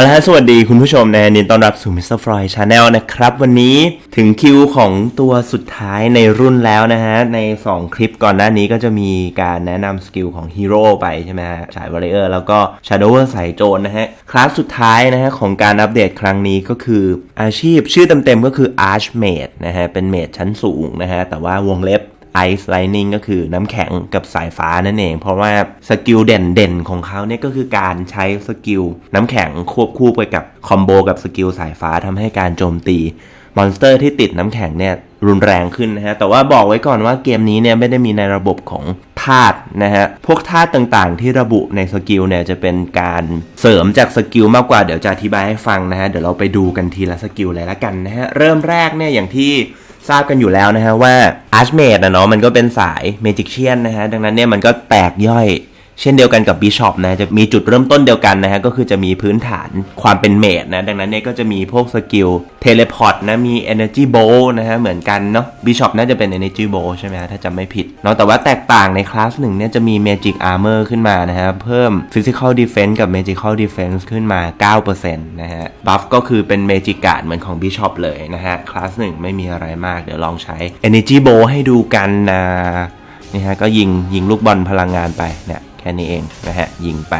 เอาละฮะสวัสดีคุณผู้ชมนะยินดีต้อนรับสู่ Mr. Freud Channel นะครับ วันนี้ถึงคิวของตัวสุดท้ายในรุ่นแล้วนะฮะ ใน 2 คลิปก่อนหน้านี้ก็จะมีการแนะนำสกิลของฮีโร่ไปใช่ไหมฮะสายวอลเลอร์แล้วก็ Shadow สายโจรนะฮะ คลาสสุดท้ายนะฮะ ของการอัปเดตครั้งนี้ก็คืออาชีพชื่อเต็มๆก็คือ Archmage นะฮะ เป็นเมจชั้นสูงนะฮะ แต่ว่าวงเล็บ Ice Lightning ก็คือน้ำแข็งกับสายฟ้านั่นเอง เพราะว่าสกิลเด่นๆ ของเขาเนี่ยก็คือการใช้สกิลน้ำแข็งควบคู่ไปกับคอมโบกับสกิลสายฟ้าทำให้การโจมตีมอนสเตอร์ที่ติดน้ำแข็งเนี่ยรุนแรงขึ้นนะฮะ แต่ว่าบอกไว้ก่อนว่าเกมนี้เนี่ยไม่ได้มีในระบบของธาตุนะฮะ พวกธาตุต่างๆ ที่ระบุในสกิลเนี่ยจะเป็นการเสริมจากสกิลมากกว่าเดี๋ยวจะอธิบายให้ฟังนะฮะ เดี๋ยวเราไปดูกันทีละสกิลเลยละกันนะฮะ เริ่มแรกเนี่ยอย่างที่ ทราบกันอยู่แล้วนะฮะว่าอาร์ชเมดนะเนาะมันก็เป็นสายเมจิกเชียนนะฮะดังนั้นเนี่ยมันก็แตกย่อย เช่นเดียวกันกับ Bishop นะจะมีจุดเริ่มต้นเดียวกันนะฮะก็คือจะมีพื้นฐานความเป็นเมดนะดังนั้นเนี่ยก็จะมีพวกสกิล Teleport นะมี Energy Bow นะฮะเหมือนกันเนาะ Bishop น่าจะเป็น Energy Bow ใช่ไหมฮะถ้าจำไม่ผิดเนาะแต่ว่าแตกต่างในคลาสหนึ่งเนี่ยจะมี Magic Armor ขึ้นมานะฮะเพิ่ม Physical Defense กับ Magical Defense ขึ้นมา 9%นะฮะ Buff ก็คือเป็น Magic Guard เหมือนของ Bishop เลยนะฮะคลาสหนึ่งไม่มีอะไรมากเดี๋ยวลองใช้ Energy Bow ให้ดูกันนะนี่ฮะก็ยิงยิงลูกบอลพลังงานไปเนี่ย แค่นี้เองนะฮะ ยิงไป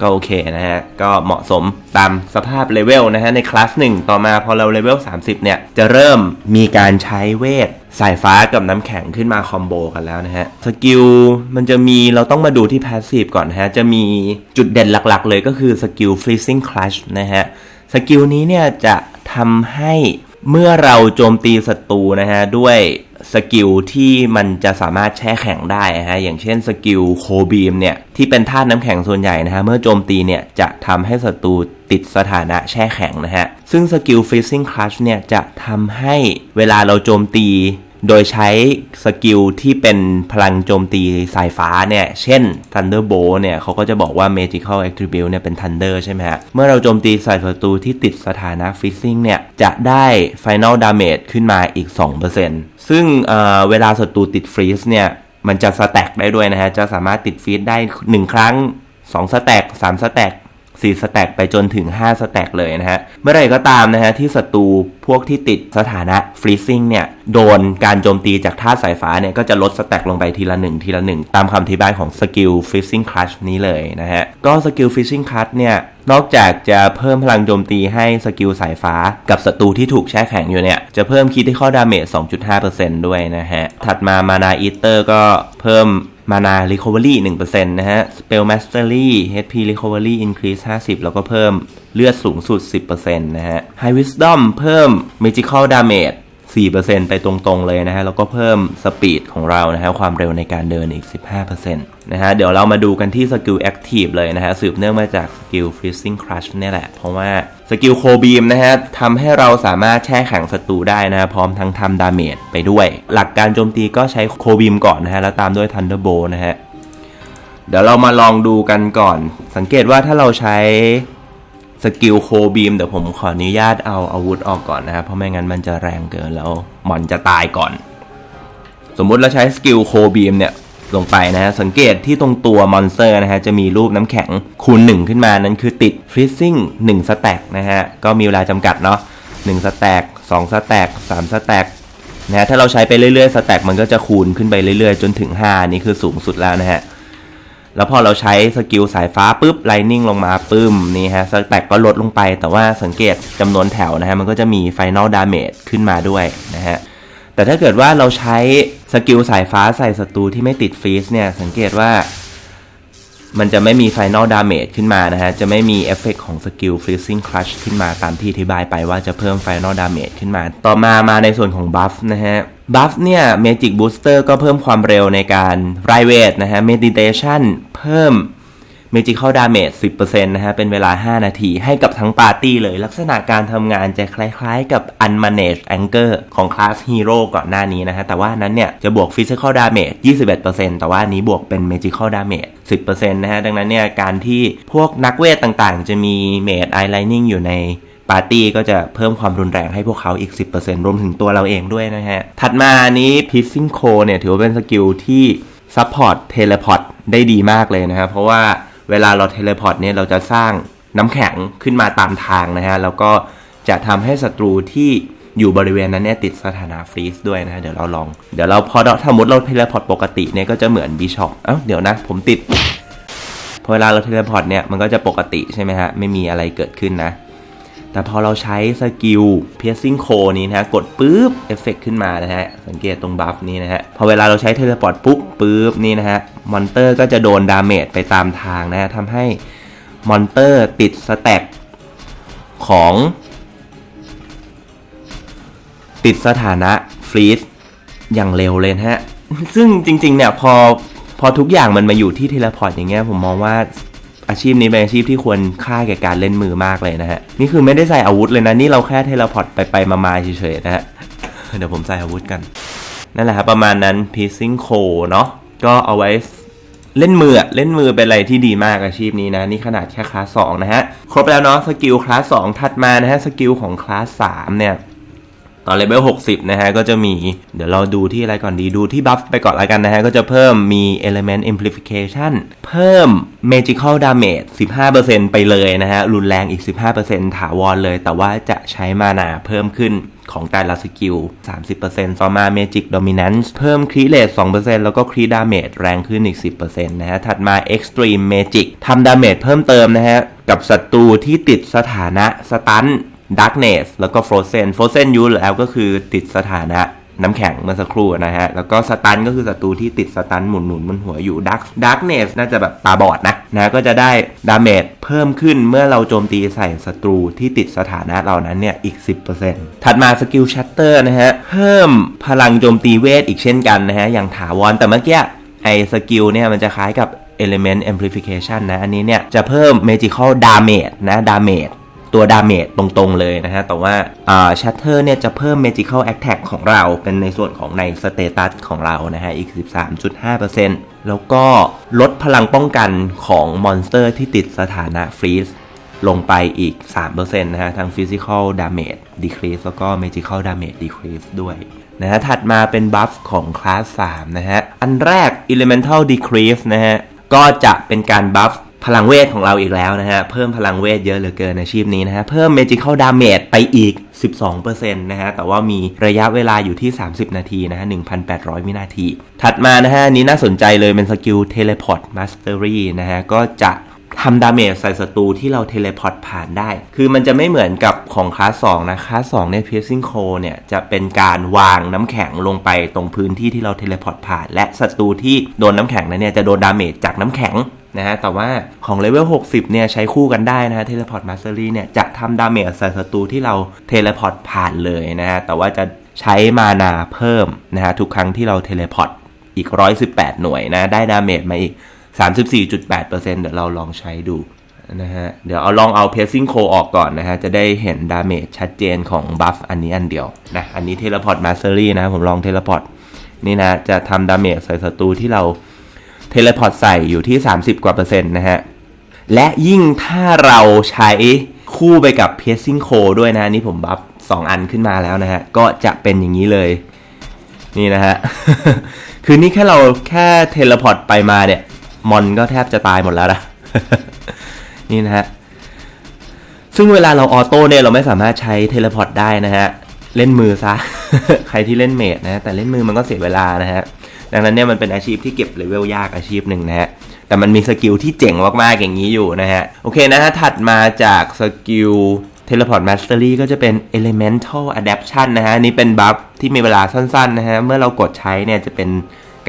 ก็โอเคนะฮะ ก็เหมาะสมตามสภาพเลเวลนะฮะ ในคลาสหนึ่งต่อมาพอเราเลเวล 30 เนี่ย จะเริ่มมีการใช้เวทสายฟ้ากับน้ำแข็งขึ้นมาคอมโบกันแล้วนะฮะ สกิลมันจะมีเราต้องมาดูที่ Passive ก่อนนะฮะ จะมีจุดเด่นหลักๆ เลยก็คือสกิล Freezing Clutch นะฮะ สกิลนี้เนี่ยจะทำให้เมื่อเราโจมตีศัตรูนะฮะ ด้วย สกิลที่มันจะสามารถแช่แข็งได้นะฮะอย่างเช่นสกิลโคบีมเนี่ยที่เป็นธาตุน้ำแข็งส่วนใหญ่นะฮะเมื่อโจมตีเนี่ยจะทำให้ศัตรูติดสถานะแช่แข็งนะฮะซึ่งสกิลฟิซซิ่งคลัชเนี่ยจะทำให้เวลาเราโจมตี โดยใช้สกิลที่เป็นพลังโจมตีสายฟ้าเนี่ย เช่น Thunderbolt เนี่ยเขาก็จะบอกว่า Magical Attribute เนี่ยเป็น Thunder ใช่ไหมฮะ เมื่อเราโจมตีใส่ศัตรูที่ติดสถานะ Freezing เนี่ย จะได้ Final Damage ขึ้นมาอีก 2%ซึ่งเเวลาศัตรูติด Freeze เนี่ย มันจะสแต็กได้ด้วยนะฮะ จะสามารถติดฟีดได้ 1 ครั้ง 2 สแต็ก3สแต็ก 4สแต็กไปจนถึง5สแต็กเลยนะฮะ เมื่อไรก็ตามนะฮะที่ศัตรูพวกที่ติดสถานะฟรีซิ่งเนี่ย โดนการโจมตีจากธาตุสายฟ้าเนี่ย ก็จะลดสแต็กลงไปทีละหนึ่งทีละหนึ่งตามคำอธิบายของสกิลฟรีซิ่งคลัชนี้เลยนะฮะ ก็สกิลฟรีซิ่งคลัชเนี่ยนอกจากจะเพิ่มพลังโจมตีให้สกิลสายฟ้ากับศัตรูที่ถูกแช่แข็งอยู่เนี่ย จะเพิ่มคิดที่ข้อดาเมจ 2.5%ด้วยนะฮะ ถัดมามานาอีเตอร์ก็เพิ่ม มานา Recovery 1%นะฮะ Spell Mastery HP Recovery Increase 50 แล้วก็เพิ่มเลือดสูงสุด 10%นะฮะ High Wisdom เพิ่ม Magical Damage 4%ไปตรงๆเลยนะฮะ แล้วก็เพิ่มสปีดของเรานะฮะ ความเร็วในการเดินอีก 15%นะฮะ เดี๋ยวเรามาดูกันที่สกิล Active เลยนะฮะ สืบเนื่องมาจากสกิล Freezing Crush นี่แหละ เพราะว่าสกิลโคบีมนะฮะทำให้เราสามารถแช่แข็งศัตรูได้นะ พร้อมทั้งทำดาเมจไปด้วย หลักการโจมตีก็ใช้โคบีมก่อนนะฮะ แล้วตามด้วย Thunderbolt นะฮะ เดี๋ยวเรามาลองดูกันก่อน สังเกตว่าถ้าเราใช้ สกิลโคบีมเดี๋ยวผมขออนุญาตเอาอาวุธออกก่อนนะครับ เพราะไม่งั้นมันจะแรงเกินแล้วมอนจะตายก่อน สมมุติเราใช้สกิลโคบีมเนี่ยลงไปนะฮะสังเกตที่ตรงตัวมอนสเตอร์นะฮะจะมีรูปน้ำแข็งคูณ 1 ขึ้นมานั้นคือติดฟรีซิ่ง1สแต็กนะฮะก็มีเวลาจำกัดเนาะ1สแต็ก2สแต็ก3สแต็กนะฮะถ้าเราใช้ไปเรื่อยๆสแต็กมันก็จะคูณขึ้นไปเรื่อยๆ จนถึง 5 นี่คือสูงสุดแล้วนะฮะ แล้วพอเราใช้สกิลสายฟ้าปุ๊บไลนิ่งลงมาปึ้มนี่ฮะสแต็กก็ลดลงไป แต่ว่าสังเกตจำนวนแถวนะฮะมันก็จะมีไฟนอลดาเมจขึ้นมาด้วยนะฮะแต่ถ้าเกิดว่าเราใช้สกิลสายฟ้าใส่ศัตรูที่ไม่ติดฟรีซเนี่ยสังเกตว่ามันจะไม่มีไฟนอลดาเมจขึ้นมานะฮะ จะไม่มีเอฟเฟกของสกิลฟรีซิ่งคลัชขึ้นมาตามที่อธิบายไปว่าจะเพิ่มไฟนอลดาเมจขึ้นมา ต่อมามาในส่วนของบัฟนะฮะ บัฟเนี่ยเมจิกบูสเตอร์ก็เพิ่มความเร็วในการไรเวทนะฮะเมดิเทชันเพิ่ม Magical Damage 10%นะฮะ เป็นเวลา 5 นาทีให้กับทั้งปาร์ตี้เลย ลักษณะการทำงานจะคล้ายๆ กับ Unmanaged Anger ของคลาส Hero ก่อนหน้านี้นะฮะ แต่ว่านั้นเนี่ย จะบวก Physical Damage 21%แต่ว่านี้บวกเป็น Magical Damage 10%นะฮะ ดังนั้นเนี่ย การที่พวกนักเวทต่างๆ จะมี Mage Eye Lining อยู่ใน ปาร์ตี้ก็จะเพิ่มความรุนแรงให้พวกเขาอีก 10%รวมถึงตัวเราเองด้วยนะฮะ ถัดมานี้ Pissing Crow เนี่ย ถือว่าเป็นสกิลที่ Support Teleport ได้ดีมากเลยนะครับ เพราะว่าเวลาเราเทเลพอร์ตเนี่ย เราจะสร้างน้ำแข็งขึ้นมาตามทางนะฮะ แล้วก็จะทำให้ศัตรูที่อยู่บริเวณนั้นเนี่ยติดสถานะฟรีซด้วยนะฮะเดี๋ยวเราลอง เดี๋ยวเราพอเราสมมติเราเทเลพอร์ตปกติเนี่ยก็จะเหมือนบิชอปเอ้าเดี๋ยวนะ ผมติดพอเวลาเราเทเลพอร์ตเนี่ยมันก็จะปกติใช่ไหมฮะไม่มีอะไรเกิดขึ้นนะ แต่พอเราใช้สกิล piercing core นี้นะฮะ กดปุ๊บเอฟเฟกขึ้นมานะฮะ สังเกตตรงบัฟนี้นะฮะ พอเวลาเราใช้เทเลพอร์ตปุ๊บปุ๊บนี่นะฮะ มอนเตอร์ก็จะโดนดาเมจไปตามทางนะฮะทำให้มอนเตอร์ติดสแต็กของติดสถานะฟรีซอย่างเร็วเลยนะฮะ ซึ่งจริงๆเนี่ยพอพอทุกอย่างมันมาอยู่ที่เทเลพอร์ตอย่างเงี้ยผมมองว่า อาชีพนี้เป็นอาชีพที่ควรค่าแก่การเล่นมือมากเลยนะฮะ นี่คือไม่ได้ใส่อาวุธเลยนะ นี่เราแค่เทเลพอร์ตไปไปๆมาๆเฉยๆนะฮะ เดี๋ยวผมใส่อาวุธกัน นั่นแหละครับประมาณนั้น piecing c o เนาะก็เอาไว้เล่นมืออะเล่นมือเป็นอะไรที่ดีมากอาชีพนี้นะ นี่ขนาดแค่คลาสสองนะฮะ ครบแล้วเนาะสกิลคลาสสองถัดมานะฮะสกิลของคลาสสามเนี่ย ตอนเลเวล60 นะฮะ ก็จะมี เดี๋ยวเราดูที่อะไรก่อนดี ดูที่บัฟไปก่อนละกันนะฮะ ก็จะเพิ่มมี element amplification เพิ่ม magical damage 15%ไปเลยนะฮะ รุนแรงอีก 15%ถาวรเลย แต่ว่าจะใช้มานาเพิ่มขึ้นของแต่ละสกิล 30%ต่อมา magic dominance เพิ่ม crit rate 2%แล้วก็ crit damage แรงขึ้นอีก 10%นะฮะ ถัดมา extreme magic ทำ damage เพิ่มเติมนะฮะ กับศัตรูที่ติดสถานะสตัน Darkness แล้วก็ Frozen Frozen ยูแล้วก็คือติดสถานะน้ำแข็งเมื่อสักครู่นะฮะ แล้วก็สตันก็คือศัตรูที่ติดสตันหมุนหมุนบนหัวอยู่ Dark Darkness น่าจะแบบตาบอดนะนะก็จะได้ดาเมจเพิ่มขึ้นเมื่อเราโจมตีใส่ศัตรูที่ติดสถานะเหล่านั้นเนี่ย อีก 10%ถัดมาสกิลชัตเตอร์นะฮะ เพิ่มพลังโจมตีเวทอีกเช่นกันนะฮะ อย่างถาวรแต่เมื่อกี้ไอสกิลเนี่ยมันจะคล้ายกับ element amplification นะ อันนี้เนี่ยจะเพิ่ม magical damage นะ damage ตัวดาเมจตรงๆเลยนะฮะ แต่ว่าอ่าชัตเตอร์เนี่ยจะเพิ่ม magical attack ของเรา เป็นในส่วนของในสเตตัสของเรานะฮะ อีก 13.5%แล้วก็ลดพลังป้องกันของมอนสเตอร์ที่ติดสถานะฟรีซลงไปอีก 3%นะฮะ ทั้ง physical damage decrease แล้วก็ magical damage decrease ด้วยนะฮะ ถัดมาเป็นบัฟของคลาส 3 นะฮะ อันแรก elemental decrease นะฮะ ก็จะเป็นการบัฟ พลังเวทของเราอีกแล้วนะฮะ เพิ่มพลังเวทเยอะเหลือเกินอาชีพนี้นะฮะ เพิ่ม magical damage ไปอีก 12%นะฮะ แต่ว่ามีระยะเวลาอยู่ที่ 30 นาทีนะฮะ 1,800 วินาที ถัดมานะฮะ นี้น่าสนใจเลยเป็นสกิล teleport mastery นะฮะ ก็จะทำดาเมจใส่ศัตรูที่เราเทเลพอร์ตผ่านได้ คือมันจะไม่เหมือนกับของคลาส2นะ คลาส2เนี่ย piercing c o เนี่ย จะเป็นการวางน้ำแข็งลงไปตรงพื้นที่ที่เราเทเลพอร์ตผ่าน และศัตรูที่โดนน้ำแข็งนั้นเนี่ย จะโดนดาเมจจากน้ำแข็ง นะฮะ แต่ว่าของเลเวล 60 เนี่ยใช้คู่กันได้นะฮะ teleport mastery เนี่ยจะทำดาเมจใส่ศัตรูที่เราเทเลพอร์ตผ่านเลยนะฮะ แต่ว่าจะใช้มานาเพิ่มนะฮะทุกครั้งที่เราเทเลพอร์ตอีก 118 หน่วยนะ ได้ดาเมจมาอีก 34.8%เดี๋ยวเราลองใช้ดูนะฮะ เดี๋ยวเอาลองเอา pacing c o ออกก่อนนะฮะ จะได้เห็นดาเมจชัดเจนของบัฟอันนี้อันเดียวนะ อันนี้ teleport mastery นะผมลอง teleport นี่นะ จะทำดาเมจใส่ศัตรูที่เรา เทเลพอร์ตใส่อยู่ที่ 30 กว่าเปอร์เซ็นต์นะฮะ และยิ่งถ้าเราใช้คู่ไปกับ pacing c o ด้วยนะนี่ผมบัฟ2อันขึ้นมาแล้วนะฮะ ก็จะเป็นอย่างนี้เลย นี่นะฮะ คือนี่แค่เราแค่เทเลพอร์ตไปมาเนี่ย มอนก็แทบจะตายหมดแล้วนะนี่นะฮะ ซึ่งเวลาเราออโต้เนี่ยเราไม่สามารถใช้เทเลพอร์ตได้นะฮะ เล่นมือซะ ใครที่เล่นเมดนะ แต่เล่นมือมันก็เสียเวลานะฮะ ดังนั้นเนี่ยมันเป็นอาชีพที่เก็บเลเวลยากอาชีพหนึ่งนะฮะแต่มันมีสกิลที่เจ๋งมากๆอย่างนี้อยู่นะฮะโอเคนะฮะถัดมาจากสกิล Teleport Mastery ก็จะเป็น Elemental Adaptation นะฮะนี่เป็นบัฟที่มีเวลาสั้นๆนะฮะเมื่อเรากดใช้เนี่ยจะเป็น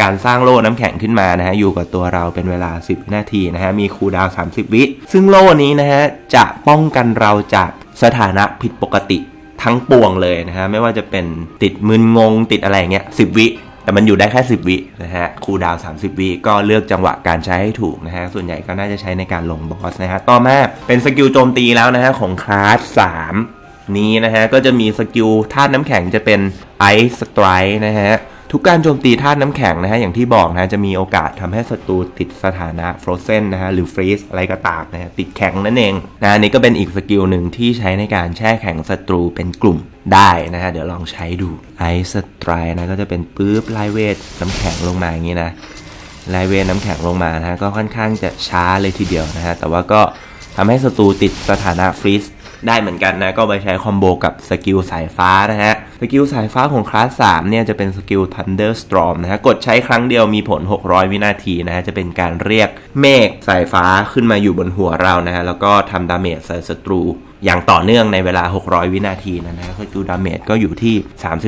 การสร้างโล่น้ำแข็งขึ้นมานะฮะอยู่กับตัวเราเป็นเวลา 10 วินาทีนะฮะมีคูดาว 30 วิ ซึ่งโล่นี้นะฮะจะป้องกันเราจากสถานะผิดปกติทั้งปวงเลยนะฮะไม่ว่าจะเป็นติดมึนงงติดอะไรเงี้ย10วิ แต่มันอยู่ได้แค่ 10 วินะฮะคูดาว 30 วิก็เลือกจังหวะการใช้ให้ถูกนะฮะ ส่วนใหญ่ก็น่าจะใช้ในการลงบอสนะฮะ ต่อมาเป็นสกิลโจมตีแล้วนะฮะ ของคลาส 3 นี้นะฮะ ก็จะมีสกิลธาตุน้ำแข็งจะเป็นไอซ์สไตร์นะฮะ ทุกการโจมตีธาตุน้ำแข็งนะฮะอย่างที่บอกนะะจะมีโอกาสทำให้ศัตรูติดสถานะ Frozen นะฮะหรือ Freeze อะไรก็ตามนะฮะติดแข็งนั่นเองนะนนี้ก็เป็นอีกสกิลหนึ่งที่ใช้ในการแช่แข็งศัตรูเป็นกลุ่มได้นะฮะเดี๋ยวลองใช้ดู Ice Strike นะก็จะเป็นปื๊บไลเวทน้ำแข็งลงมาอย่างนี้นะไลเวทน้ำแข็งลงมานะฮะก็ค่อนข้างจะช้าเลยทีเดียวนะฮะแต่ว่าก็ทำให้ศัตรูติดสถานะฟรีซ ได้เหมือนกันนะ ก็ไปใช้คอมโบกับสกิลสายฟ้านะฮะ สกิลสายฟ้าของคลาส3เนี่ยจะเป็นสกิล Thunderstorm นะฮะ กดใช้ครั้งเดียวมีผล 600 วินาทีนะฮะ จะเป็นการเรียกเมฆสายฟ้าขึ้นมาอยู่บนหัวเรานะฮะ แล้วก็ทำดาเมจใส่ศัตรูอย่างต่อเนื่องในเวลา 600 วินาทีนะนะสกิลดาเมจก็อยู่ที่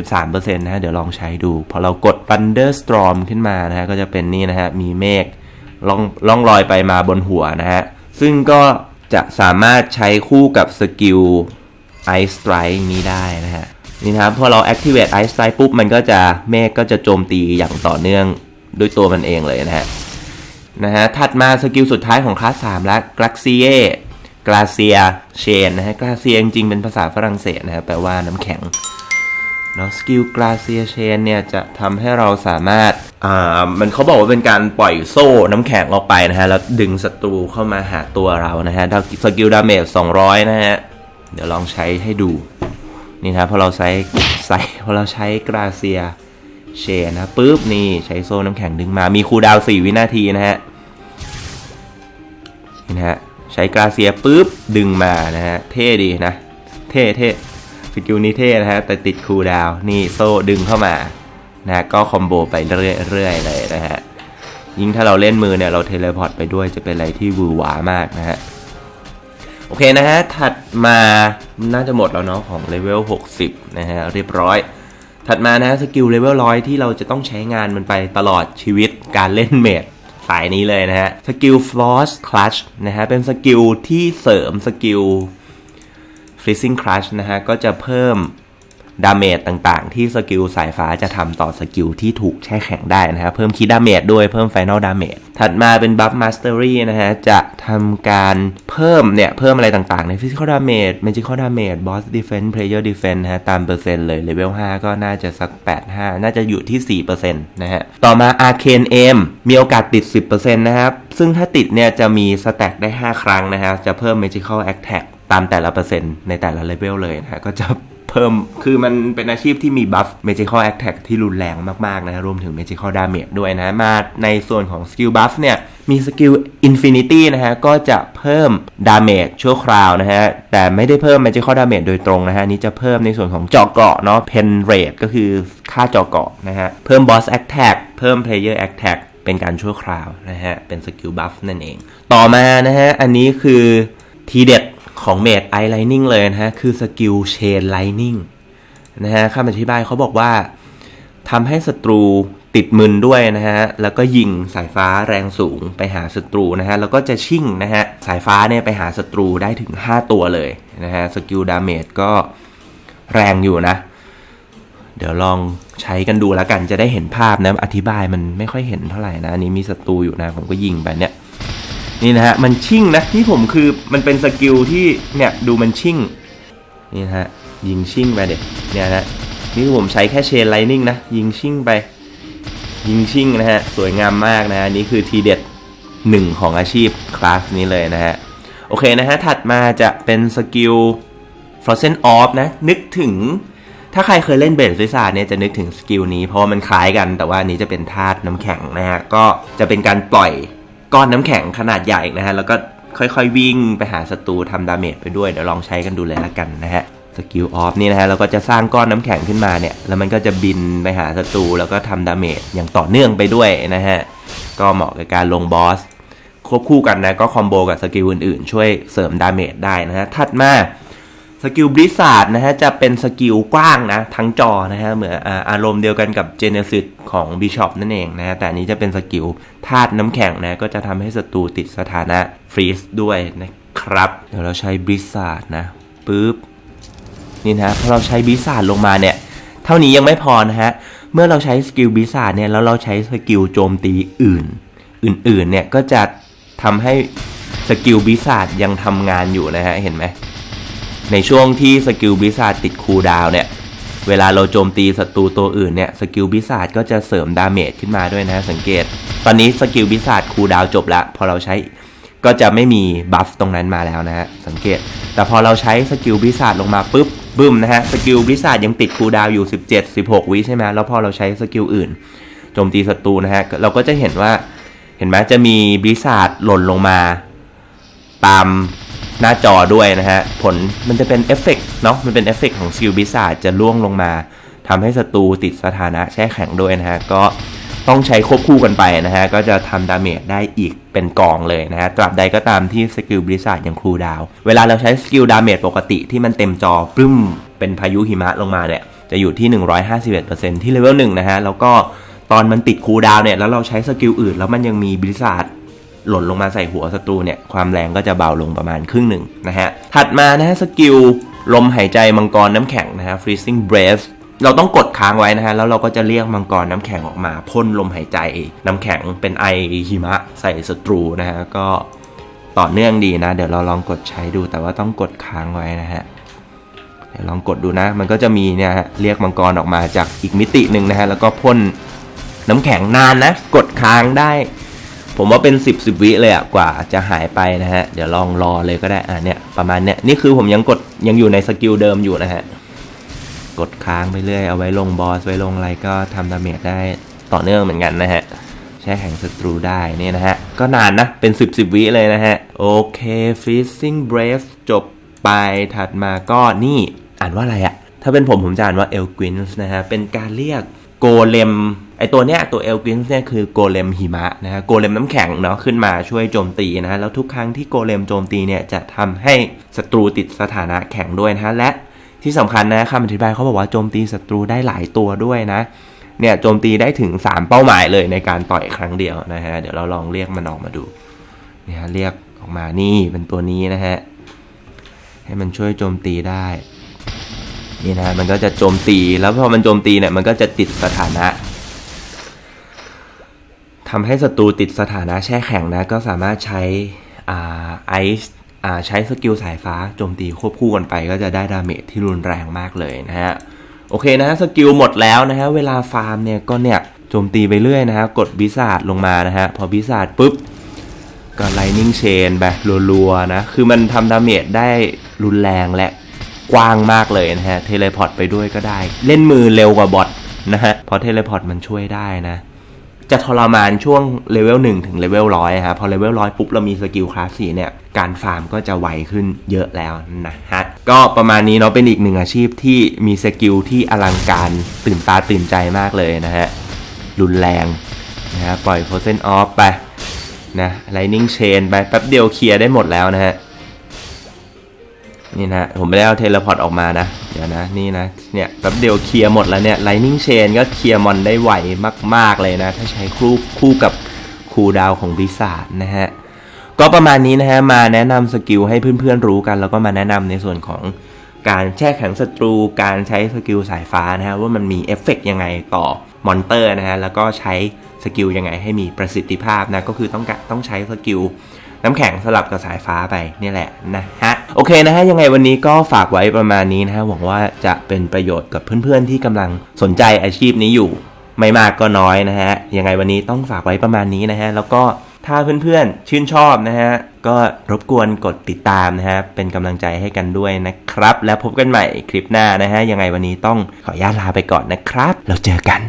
33%นะฮะ เดี๋ยวลองใช้ดู พอเรากด Thunderstorm ขึ้นมานะฮะ ก็จะเป็นนี่นะฮะ มีเมฆล่องล่องลอยไปมาบนหัวนะฮะ ซึ่งก็ จะสามารถใช้คู่กับสกิล Ice Strike นี้ได้นะฮะ นี่นะครับ พอเรา activate Ice Strike ปุ๊บ มันก็จะเมฆก็จะโจมตีอย่างต่อเนื่องด้วยตัวมันเองเลยนะฮะ นะฮะ ถัดมาสกิลสุดท้ายของคลาส3แล้ว Glacier Glacier Chain นะฮะกลาเซียจริงๆเป็นภาษาฝรั่งเศสนะฮะแปลว่าน้ำแข็ง เนาะสกิล Glacier Chain เนี่ยจะทำให้เราสามารถอ่ามันเขาบอกว่าเป็นการปล่อยโซ่น้ำแข็งออกไปนะฮะ แล้วดึงศัตรูเข้ามาหาตัวเรานะฮะถ้าสกิลดาเมจ200 นะฮะ เดี๋ยวลองใช้ให้ดู นี่นะพอเราใช้ใส่พอเราใช้ Glacier Chain นะปุ๊บนี่ใช้โซ่น้ำแข็งดึงมามีคูดาว 4 วินาทีนะฮะนี่นะฮะใช้กราเซียปุ๊บดึงมานะฮะเท่ดีนะ เท่เท่ สกิลนี้เท่นะฮะแต่ติดคูลดาวนี่โซ่ดึงเข้ามานะฮะก็คอมโบไปเรื่อยๆเลยนะฮะยิ่งถ้าเราเล่นมือเนี่ยเราเทเลพอร์ตไปด้วยจะเป็นอะไรที่วือหวามากนะฮะโอเคนะฮะ ถัดมาน่าจะหมดแล้วเนาะของเลเวล 60 นะฮะ เรียบร้อย ถัดมานะฮะสกิลเลเวลร้อยที่เราจะต้องใช้งานมันไปตลอดชีวิตการเล่นเมดสายนี้เลยนะฮะ สกิล Floss Clutch นะฮะ เป็นสกิลที่เสริมสกิล Freezing Crush นะฮะ ก็จะเพิ่มดาเมจต่างๆ ที่สกิลสายฟ้าจะทำต่อสกิลที่ถูกแช่แข็งได้นะฮะ เพิ่มคีดาเมจด้วยเพิ่ม Final Damage ถัดมาเป็น Buff Mastery นะฮะ จะทำการเพิ่มเนี่ย เพิ่มอะไรต่างๆ ใน Physical Damage Magical Damage Boss Defense Player Defense นะฮะ ตามเปอร์เซ็นต์เลยเลเวล5ก็น่าจะสัก 85 น่าจะอยู่ที่ 4%นะฮะ ต่อมา Arcane Aim มีโอกาสติด 10%นะครับซึ่งถ้าติดเนี่ยจะมีสแต็กได้ 5 ครั้งนะฮะจะเพิ่ม Magical Attack ตามแต่ละเปอร์เซ็นต์ในแต่ละเลเวลเลยนะฮะก็จะเพิ่ม คือมันเป็นอาชีพที่มีบัฟ Magical Attack ที่รุนแรงมาก ๆ นะรวมถึง Magical Damage ด้วยนะ มาในส่วนของสกิลบัฟเนี่ย มีสกิล Infinity นะฮะ ก็จะเพิ่ม Damage ชั่วคราวนะฮะ แต่ไม่ได้เพิ่ม Magical Damage โดยตรงนะฮะ นี้จะเพิ่มในส่วนของเจาะเกาะเนาะ Pen Rate ก็คือค่าเจาะเกาะนะฮะ เพิ่ม Boss Attack เพิ่ม Player Attack เป็นการชั่วคราวนะฮะ เป็นสกิลบัฟนั่นเอง ต่อมานะฮะ อันนี้คือทีเด็ด ของเมดไอไลนิ่งเลยนะฮะ คือสกิลเชนไลนิ่งนะฮะคำอธิบายเขาบอกว่าทำให้ศัตรูติดมึนด้วยนะฮะ แล้วก็ยิงสายฟ้าแรงสูงไปหาศัตรูนะฮะ แล้วก็จะชิ่งนะฮะ สายฟ้าเนี่ยไปหาศัตรูได้ถึง 5 ตัวเลยนะฮะ สกิลดาเมจก็แรงอยู่นะ เดี๋ยวลองใช้กันดูแล้วกันจะได้เห็นภาพนะ อธิบายมันไม่ค่อยเห็นเท่าไหร่นะ อันนี้มีศัตรูอยู่นะ ผมก็ยิงไปเนี่ย นี่นะฮะมันชิ่งนะที่ผมคือมันเป็นสกิลที่เนี่ยดูมันชิ่งนี่นะฮะยิงชิ่งไปเด็กเนี่ยนะนี่ผมใช้แค่เชนไลนิ่งนะยิงชิ่งไป ยิงชิ่งนะฮะสวยงามมากนะฮะนี่คือทีเด็ดหนึ่งของอาชีพคลาสนี้เลยนะฮะโอเคนะฮะถัดมาจะเป็นสกิล Frozen Off นะนึกถึงถ้าใครเคยเล่นเบสวิสาเนี่ยจะนึกถึงสกิลนี้เพราะมันคล้ายกันแต่ว่านนี้จะเป็นธาตุน้ำแข็งนะฮะก็จะเป็นการปล่อย ก้อนน้ำแข็งขนาดใหญ่นะฮะ แล้วก็ค่อยๆวิ่งไปหาศัตรูทำดาเมจไปด้วย เดี๋ยวลองใช้กันดูเลยละกันนะฮะสกิลออฟนี่นะฮะเราก็จะสร้างก้อนน้ำแข็งขึ้นมาเนี่ย แล้วมันก็จะบินไปหาศัตรูแล้วก็ทำดาเมจอย่างต่อเนื่องไปด้วยนะฮะ ก็เหมาะกับการลงบอสควบคู่กันนะ ก็คอมโบกับสกิลอื่นๆ ช่วยเสริมดาเมจได้นะฮะ ถัดมา สกิลบริซาร์ดนะฮะจะเป็นสกิลกว้างนะ ทั้งจอนะฮะเหมือนอารมณ์เดียวกันกับ Genesis ของ Bishop นั่นเองนะฮะแต่อันนี้จะเป็นสกิลธาตุน้ำแข็งนะก็จะทำให้ศัตรูติดสถานะฟรีซด้วยนะครับ เดี๋ยวเราใช้บริซาร์ดนะปุ๊บนี่นะพอเราใช้บริซาร์ดลงมาเนี่ย เท่านี้ยังไม่พอนะฮะ เมื่อเราใช้สกิลบริซาร์ดเนี่ยแล้วเราใช้สกิลโจมตีอื่น อื่นๆเนี่ยก็จะทำให้สกิลบริซาร์ดยังทำงานอยู่นะฮะเห็นไหม ในช่วงที่สกิลบิซาร์ติดคูลดาวเนี่ย เวลาเราโจมตีศัตรูตัวอื่นเนี่ยสกิลบิซาร์ก็จะเสริมดาเมจขึ้นมาด้วยนะสังเกต ตอนนี้สกิลบิซาร์คูลดาวจบละพอเราใช้ก็จะไม่มีบัฟตรงนั้นมาแล้วนะฮะสังเกต แต่พอเราใช้สกิลบิซาร์ลงมาปุ๊บบึ้มนะฮะสกิลบิซาร์ยังติดคูลดาวอยู่ 17 16 วิใช่ไหมแล้วพอเราใช้สกิลอื่นโจมตีศัตรูนะฮะเราก็จะเห็นว่าเห็นไหมจะมีบิซาร์หล่นลงมา ตาม หน้าจอด้วยนะฮะ ผลมันจะเป็นเอฟเฟกต์เนาะมันเป็นเอฟเฟกต์ของสกิลบิสาจะล่วงลงมาทำให้ศัตรูติดสถานะแช่แข็งด้วยนะฮะ ก็ต้องใช้ควบคู่กันไปนะฮะ ก็จะทำดาเมจได้อีกเป็นกองเลยนะฮะ ตราบใดก็ตามที่สกิลบริษัทยังครูดาว เวลาเราใช้สกิลดาเมจปกติที่มันเต็มจอปึ้มเป็นพายุหิมะลงมาเนี่ย จะอยู่ที่ 151%ที่เลเวล1นะฮะ แล้วก็ตอนมันติดครูดาวเนี่ย แล้วเราใช้สกิลอื่น แล้วมันยังมีบริษัท หล่นลงมาใส่หัวศัตรูเนี่ยความแรงก็จะเบาลงประมาณครึ่งหนึ่งนะฮะ ถัดมานะฮะสกิลลมหายใจมังกรน้ำแข็งนะฮะ freezing breath เราต้องกดค้างไว้นะฮะ แล้วเราก็จะเรียกมังกรน้ำแข็งออกมาพ่นลมหายใจ น้ำแข็งเป็นไอหิมะใส่ศัตรูนะฮะ ก็ต่อเนื่องดีนะ เดี๋ยวเราลองกดใช้ดูแต่ว่าต้องกดค้างไว้นะฮะเดี๋ยวลองกดดูนะ มันก็จะมีเนี่ยฮะเรียกมังกรออกมาจากอีกมิติหนึ่งนะฮะแล้วก็พ่นน้ำแข็งนานนะ กดค้างได้ ผมว่าเป็น10 10วิเลยอะกว่าจะหายไปนะฮะ เดี๋ยวลองรอเลยก็ได้อะเนี่ยประมาณเนี้ยนี่คือผมยังกดยังอยู่ในสกิลเดิมอยู่นะฮะ กดค้างไปเรื่อยเอาไว้ลงบอสไว้ลงอะไรก็ทำดาเมจได้ต่อเนื่องเหมือนกันนะฮะแช่แข็งศัตรูได้นี่นะฮะ ก็นานนะ เป็น 10 10 วิเลยนะฮะ โอเค freezing breath จบไปถัดมาก็นี่อ่านว่าอะไรอะถ้าเป็นผมผมจะอ่านว่า Elgwins นะฮะ เป็นการเรียกโกเลม อตัวเนี้ยตัว Elgwins เนี่ยคือโกเลมหิมะนะฮะโกเลมน้ำแข็งเนาะขึ้นมาช่วยโจมตีนะฮะแล้วทุกครั้งที่โกเลมโจมตีเนี่ยจะทำให้ศัตรูติดสถานะแข็งด้วยนะฮะและที่สำคัญนะคำอธิบายเขาบอกว่าโจมตีศัตรูได้หลายตัวด้วยนะเนี่ยโจมตีได้ถึง 3 เป้าหมายเลยในการต่อยครั้งเดียวนะฮะเดี๋ยวเราลองเรียกมันออกมาดูเนี่ยฮะเรียกออกมานี่เป็นตัวนี้นะฮะให้มันช่วยโจมตีได้นี่นะมันก็จะโจมตีแล้วพอมันโจมตีเนี่ยมันก็จะติดสถานะ ทำให้ศัตรูติดสถานะแช่แข็งนะ ก็สามารถใช้อ่าไอซ์อ่าใช้สกิลสายฟ้าโจมตีควบคู่กันไปก็จะได้ดาเมจที่รุนแรงมากเลยนะฮะ โอเคนะฮะสกิลหมดแล้วนะฮะ เวลาฟาร์มเนี่ยก็เนี่ยโจมตีไปเรื่อยนะฮะ กดบิสาดลงมานะฮะ พอบิสาดปุ๊บ ก็ไลนิ่งเชนแบบรัวๆนะ คือมันทำดาเมจได้รุนแรงและกว้างมากเลยนะฮะ เทเลพอร์ตไปด้วยก็ได้ เล่นมือเร็วกว่าบอทนะฮะเพราะเทเลพอร์ตมันช่วยได้นะ จะทรมานช่วงเลเวล1ถึงเลเวลร้อยฮะพอเลเวลร้อยปุ๊บ เรามีสกิลคลาสสี่เนี่ย การฟาร์มก็จะไวขึ้นเยอะแล้วนะฮะ ก็ประมาณนี้เนาะเป็นอีกหนึ่งอาชีพที่มีสกิลที่อลังการตื่นตาตื่นใจมากเลยนะฮะ รุนแรงนะฮะปล่อยโ o เซนออฟไปนะ Lightning Chain ไปแป๊บเดียวเคลียร์ได้หมดแล้วนะฮะ นี่นะผมไม่ได้เอาเทเลพอร์ตออกมานะ เดี๋ยวนะนี่นะเนี่ยแป๊บเดียวเคลียร์หมดแล้วเนี่ย Lightning Chain ก็เคลียร์มอนได้ไวมาก ๆ เลยนะ ถ้าใช้คู่คู่กับคูดาวของบริษัทนะฮะ ก็ประมาณนี้นะฮะ มาแนะนำสกิลให้เพื่อน ๆ รู้กัน แล้วก็มาแนะนำในส่วนของการแช่แข็งศัตรู การใช้สกิลสายฟ้านะฮะ ว่ามันมีเอฟเฟกต์ยังไงต่อมอนเตอร์นะฮะ แล้วก็ใช้สกิลยังไงให้มีประสิทธิภาพนะ ก็คือต้องกะต้องใช้สกิล น้ำแข็งสลับกับสายฟ้าไปนี่แหละนะฮะโอเคนะฮะยังไงวันนี้ก็ฝากไว้ประมาณนี้นะฮะหวังว่าจะเป็นประโยชน์กับเพื่อนๆที่กำลังสนใจอาชีพนี้อยู่ ไม่มากก็น้อยนะฮะยังไงวันนี้ต้องฝากไว้ประมาณนี้นะฮะแล้วก็ถ้าเพื่อนๆชื่นชอบนะฮะก็รบกวนกดติดตามนะฮะเป็นกำลังใจให้กันด้วยนะครับ แล้วพบกันใหม่คลิปหน้านะฮะยังไงวันนี้ต้องขออนุญาตลาไปก่อนนะครับ เราเจอกัน